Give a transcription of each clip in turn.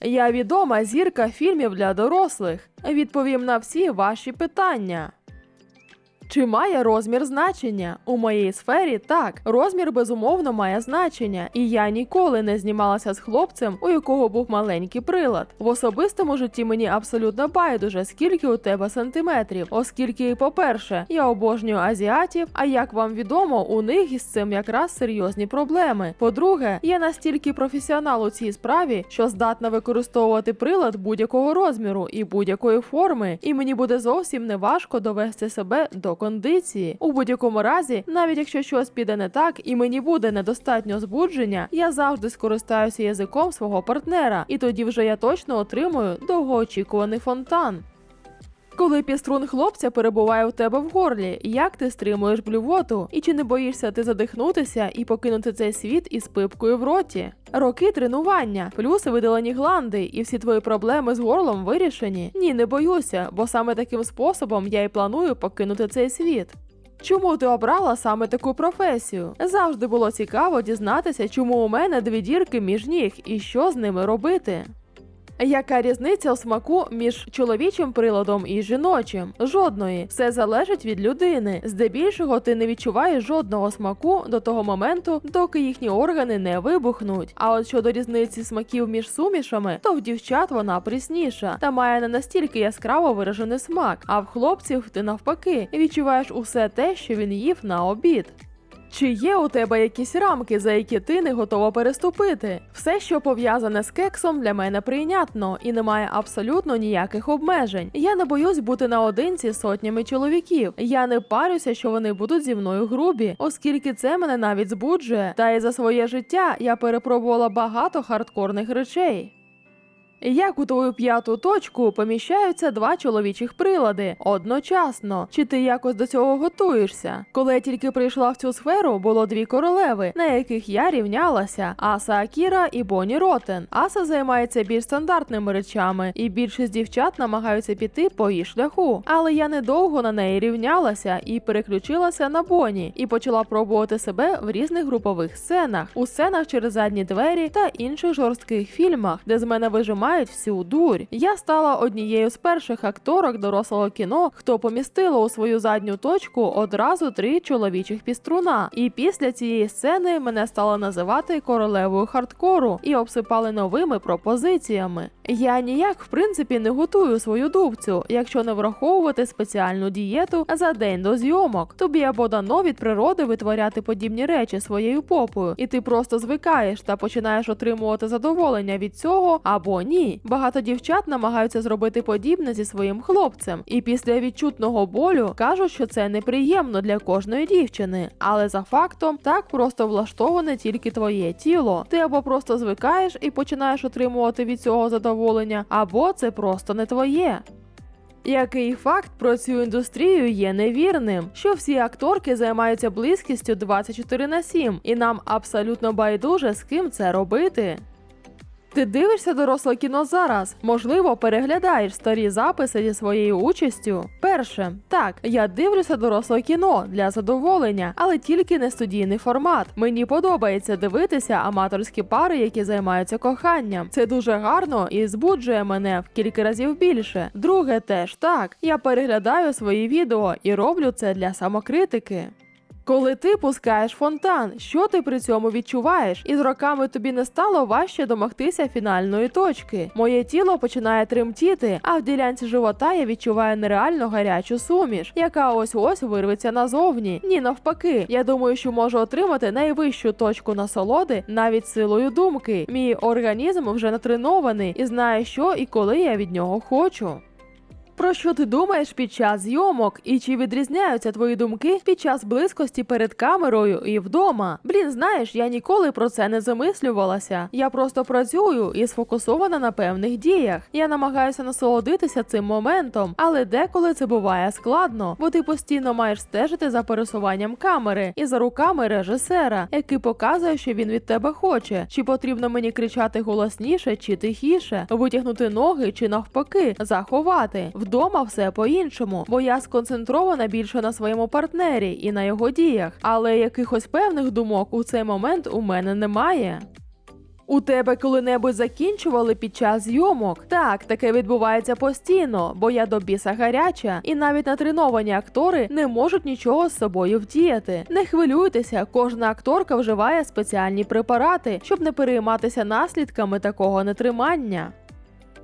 Я відома зірка фільмів для дорослих. Відповім на всі ваші питання. Чи має розмір значення? У моїй сфері так, розмір безумовно має значення, і я ніколи не знімалася з хлопцем, у якого був маленький прилад. В особистому житті мені абсолютно байдуже, скільки у тебе сантиметрів, оскільки, по-перше, я обожнюю азіатів, а як вам відомо, у них із цим якраз серйозні проблеми. По-друге, я настільки професіонал у цій справі, що здатна використовувати прилад будь-якого розміру і будь-якої форми, і мені буде зовсім не важко довести себе до кондиції. У будь-якому разі, навіть якщо щось піде не так і мені буде недостатньо збудження, я завжди скористаюся язиком свого партнера, і тоді вже я точно отримую довгоочікуваний фонтан. Коли піструн хлопця перебуває у тебе в горлі, як ти стримуєш блювоту? І чи не боїшся ти задихнутися і покинути цей світ із пипкою в роті? Роки тренування, плюс видалені гланди, і всі твої проблеми з горлом вирішені? Ні, не боюся, бо саме таким способом я і планую покинути цей світ. Чому ти обрала саме таку професію? Завжди було цікаво дізнатися, чому у мене дві дірки між ніг і що з ними робити. Яка різниця у смаку між чоловічим приладом і жіночим? Жодної. Все залежить від людини. Здебільшого ти не відчуваєш жодного смаку до того моменту, доки їхні органи не вибухнуть. А от щодо різниці смаків між сумішами, то в дівчат вона прісніша та має не настільки яскраво виражений смак. А в хлопців ти навпаки відчуваєш усе те, що він їв на обід. Чи є у тебе якісь рамки, за які ти не готова переступити? Все, що пов'язане з кексом, для мене прийнятно і немає абсолютно ніяких обмежень. Я не боюсь бути наодинці сотнями чоловіків. Я не парюся, що вони будуть зі мною грубі, оскільки це мене навіть збуджує. Та й за своє життя я перепробувала багато хардкорних речей. Як у твою п'яту точку поміщаються два чоловічих прилади одночасно? Чи ти якось до цього готуєшся? Коли я тільки прийшла в цю сферу, було дві королеви, на яких я рівнялася: Аса Акіра і Боні Ротен. Аса займається більш стандартними речами, і більшість дівчат намагаються піти по її шляху. Але я недовго на неї рівнялася і переключилася на Боні, і почала пробувати себе в різних групових сценах, у сценах через задні двері та інших жорстких фільмах, де з мене вижимають всю дурь. Я стала однією з перших акторок дорослого кіно, хто помістила у свою задню точку одразу три чоловічих піструна. І після цієї сцени мене стали називати королевою хардкору і обсипали новими пропозиціями. Я ніяк в принципі не готую свою дубцю, якщо не враховувати спеціальну дієту за день до зйомок. Тобі або дано від природи витворяти подібні речі своєю попою, і ти просто звикаєш та починаєш отримувати задоволення від цього, або ні. Багато дівчат намагаються зробити подібне зі своїм хлопцем, і після відчутного болю кажуть, що це неприємно для кожної дівчини. Але за фактом так просто влаштоване тільки твоє тіло. Ти або просто звикаєш і починаєш отримувати від цього задоволення, або це просто не твоє. Який факт про цю індустрію є невірним, що всі акторки займаються близькістю 24 на 7, і нам абсолютно байдуже з ким це робити. Ти дивишся доросле кіно зараз? Можливо, переглядаєш старі записи зі своєю участю? Перше, так, я дивлюся доросле кіно для задоволення, але тільки не студійний формат. Мені подобається дивитися аматорські пари, які займаються коханням. Це дуже гарно і збуджує мене в кілька разів більше. Друге, теж так. Я переглядаю свої відео і роблю це для самокритики. Коли ти пускаєш фонтан, що ти при цьому відчуваєш? І з роками тобі не стало важче домогтися фінальної точки. Моє тіло починає тремтіти, а в ділянці живота я відчуваю нереально гарячу суміш, яка ось ось вирветься назовні. Ні, навпаки, я думаю, що можу отримати найвищу точку насолоди навіть силою думки. Мій організм вже натренований і знає, що і коли я від нього хочу. Про що ти думаєш під час зйомок? І чи відрізняються твої думки під час близькості перед камерою і вдома? Блін, знаєш, я ніколи про це не замислювалася. Я просто працюю і сфокусована на певних діях. Я намагаюся насолодитися цим моментом, але деколи це буває складно, бо ти постійно маєш стежити за пересуванням камери і за руками режисера, який показує, що він від тебе хоче. Чи потрібно мені кричати голосніше чи тихіше, витягнути ноги чи навпаки, заховати. Вдома все по-іншому, бо я сконцентрована більше на своєму партнері і на його діях, але якихось певних думок у цей момент у мене немає. У тебе коли-небудь закінчували під час зйомок? Так, таке відбувається постійно, бо я до біса гаряча, і навіть натреновані актори не можуть нічого з собою вдіяти. Не хвилюйтеся, кожна акторка вживає спеціальні препарати, щоб не перейматися наслідками такого нетримання.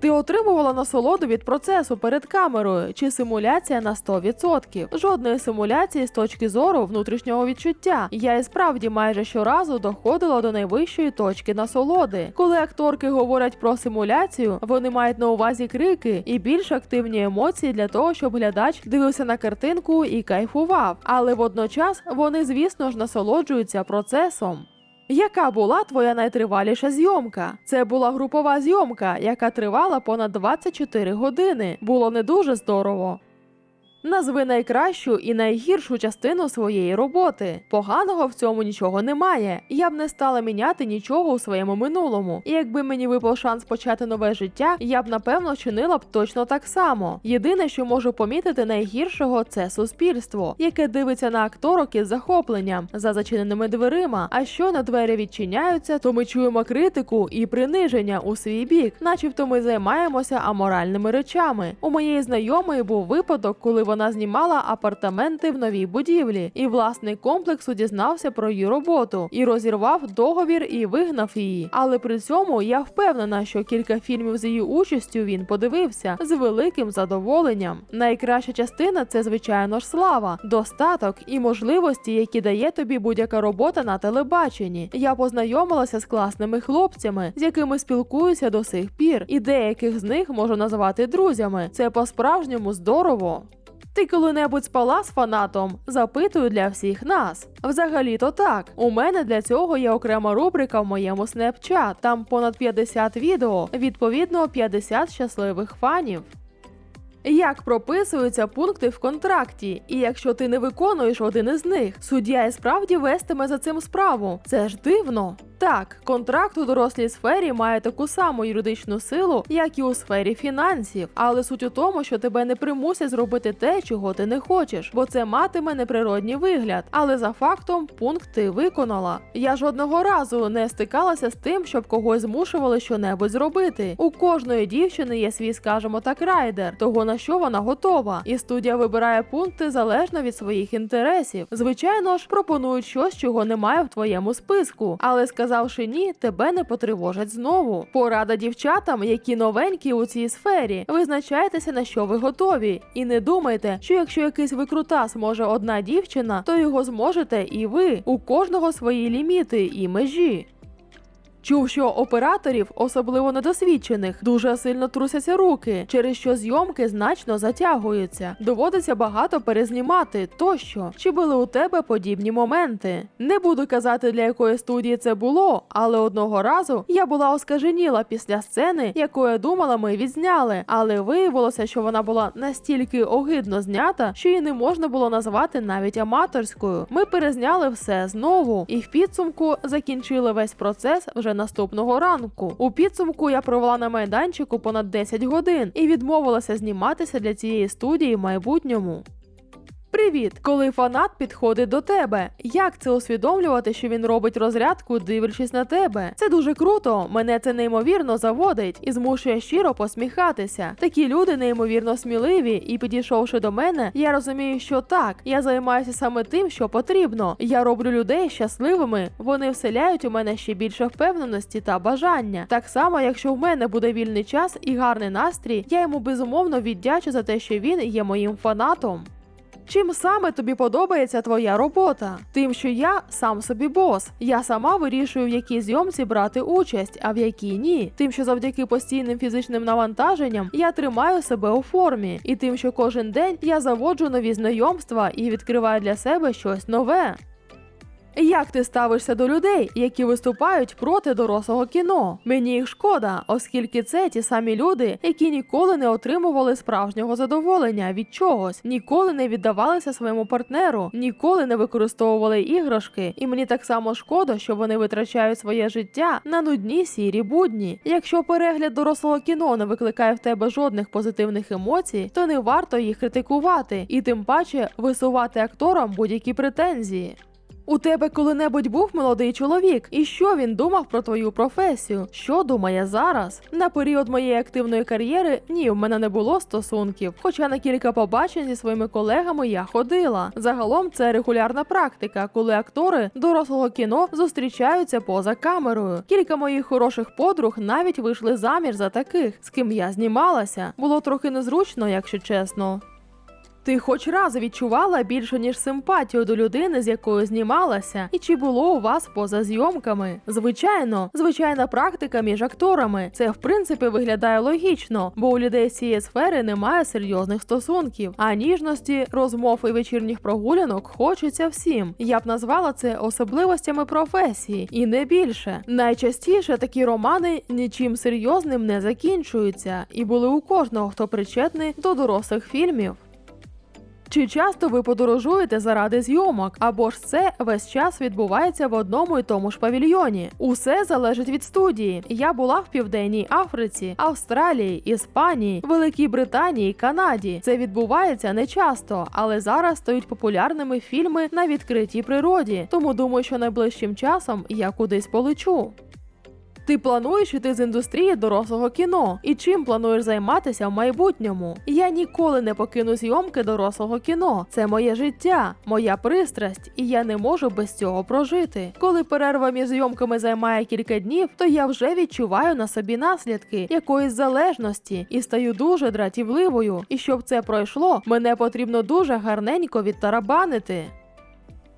Ти отримувала насолоду від процесу перед камерою чи симуляція на 100%. Жодної симуляції з точки зору внутрішнього відчуття. Я і справді майже щоразу доходила до найвищої точки насолоди. Коли акторки говорять про симуляцію, вони мають на увазі крики і більш активні емоції для того, щоб глядач дивився на картинку і кайфував. Але водночас вони, звісно ж, насолоджуються процесом. Яка була твоя найтриваліша зйомка? Це була групова зйомка, яка тривала понад 24 години. Було не дуже здорово. Назви найкращу і найгіршу частину своєї роботи. Поганого в цьому нічого немає. Я б не стала міняти нічого у своєму минулому. І якби мені випав шанс почати нове життя, я б напевно чинила б точно так само. Єдине, що можу помітити найгіршого, це суспільство, яке дивиться на акторок із захопленням за зачиненими дверима. А що на двері відчиняються, то ми чуємо критику і приниження у свій бік, начебто ми займаємося аморальними речами. У моєї знайомої був випадок, коли вона знімала апартаменти в новій будівлі, і власник комплексу дізнався про її роботу і розірвав договір і вигнав її. Але при цьому я впевнена, що кілька фільмів з її участю він подивився з великим задоволенням. Найкраща частина це звичайно ж слава, достаток і можливості, які дає тобі будь-яка робота на телебаченні. Я познайомилася з класними хлопцями, з якими спілкуюся до сих пір, і деяких з них можу назвати друзями. Це по-справжньому здорово. Ти коли-небудь спала з фанатом? Запитую для всіх нас. Взагалі-то так. У мене для цього є окрема рубрика в моєму Snapchat. Там понад 50 відео, відповідно 50 щасливих фанів. Як прописуються пункти в контракті, і якщо ти не виконуєш один із них, суддя і справді вестиме за цим справу. Це ж дивно. Так, контракт у дорослій сфері має таку саму юридичну силу, як і у сфері фінансів, але суть у тому, що тебе не примусять зробити те, чого ти не хочеш, бо це матиме неприродній вигляд. Але за фактом пункт ти виконала. Я жодного разу не стикалася з тим, щоб когось змушували щонебудь зробити. У кожної дівчини є свій, скажімо так, райдер, того на що вона готова, і студія вибирає пункти залежно від своїх інтересів. Звичайно ж, пропонують щось, чого немає в твоєму списку, але сказавши ні, тебе не потривожать знову. Порада дівчатам, які новенькі у цій сфері. Визначайтеся на що ви готові, і не думайте, що якщо якийсь викрутас може одна дівчина, то його зможете і ви. У кожного свої ліміти і межі. Чув, що операторів, особливо недосвідчених, дуже сильно трусяться руки, через що зйомки значно затягуються. Доводиться багато перезнімати тощо. Чи були у тебе подібні моменти? Не буду казати, для якої студії це було, але одного разу я була оскаженіла після сцени, яку я думала, ми відзняли. Але виявилося, що вона була настільки огидно знята, що її не можна було назвати навіть аматорською. Ми перезняли все знову, і в підсумку закінчили весь процес вже наступного ранку. У підсумку я провела на майданчику понад 10 годин і відмовилася зніматися для цієї студії в майбутньому. Привіт! Коли фанат підходить до тебе, як це усвідомлювати, що він робить розрядку, дивлячись на тебе? Це дуже круто. Мене це неймовірно заводить і змушує щиро посміхатися. Такі люди неймовірно сміливі, і підійшовши до мене, я розумію, що так, я займаюся саме тим, що потрібно. Я роблю людей щасливими. Вони вселяють у мене ще більше впевненості та бажання. Так само, якщо в мене буде вільний час і гарний настрій, я йому безумовно віддячу за те, що він є моїм фанатом. Чим саме тобі подобається твоя робота? Тим, що я сам собі бос. Я сама вирішую, в якій зйомці брати участь, а в якій ні. Тим, що завдяки постійним фізичним навантаженням я тримаю себе у формі, і тим, що кожен день я заводжу нові знайомства і відкриваю для себе щось нове. Як ти ставишся до людей, які виступають проти дорослого кіно? Мені їх шкода, оскільки це ті самі люди, які ніколи не отримували справжнього задоволення від чогось, ніколи не віддавалися своєму партнеру, ніколи не використовували іграшки. І мені так само шкода, що вони витрачають своє життя на нудні сірі будні. Якщо перегляд дорослого кіно не викликає в тебе жодних позитивних емоцій, то не варто їх критикувати і тим паче висувати акторам будь-які претензії. У тебе коли-небудь був молодий чоловік, і що він думав про твою професію? Що думає зараз? На період моєї активної кар'єри ні, в мене не було стосунків. Хоча на кілька побачень зі своїми колегами я ходила. Загалом це регулярна практика, коли актори дорослого кіно зустрічаються поза камерою. Кілька моїх хороших подруг навіть вийшли заміж за таких, з ким я знімалася. Було трохи незручно, якщо чесно. Ти хоч раз відчувала більше ніж симпатію до людини, з якою знімалася, і чи було у вас поза зйомками? Звичайно, звичайна практика між акторами. Це в принципі виглядає логічно, бо у людей з цієї сфери немає серйозних стосунків, а ніжності, розмов і вечірніх прогулянок хочеться всім. Я б назвала це особливостями професії, і не більше. Найчастіше такі романи нічим серйозним не закінчуються, і були у кожного, хто причетний до дорослих фільмів. Чи часто ви подорожуєте заради зйомок, або ж це весь час відбувається в одному і тому ж павільйоні? Усе залежить від студії. Я була в Південній Африці, Австралії, Іспанії, Великій Британії, Канаді. Це відбувається не часто, але зараз стають популярними фільми на відкритій природі. Тому думаю, що найближчим часом я кудись полечу. Ти плануєш іти з індустрії дорослого кіно і чим плануєш займатися в майбутньому? Я ніколи не покину зйомки дорослого кіно. Це моє життя, моя пристрасть, і я не можу без цього прожити. Коли перерва між зйомками займає кілька днів, то я вже відчуваю на собі наслідки якоїсь залежності і стаю дуже дратівливою. І щоб це пройшло, мене потрібно дуже гарненько відтарабанити.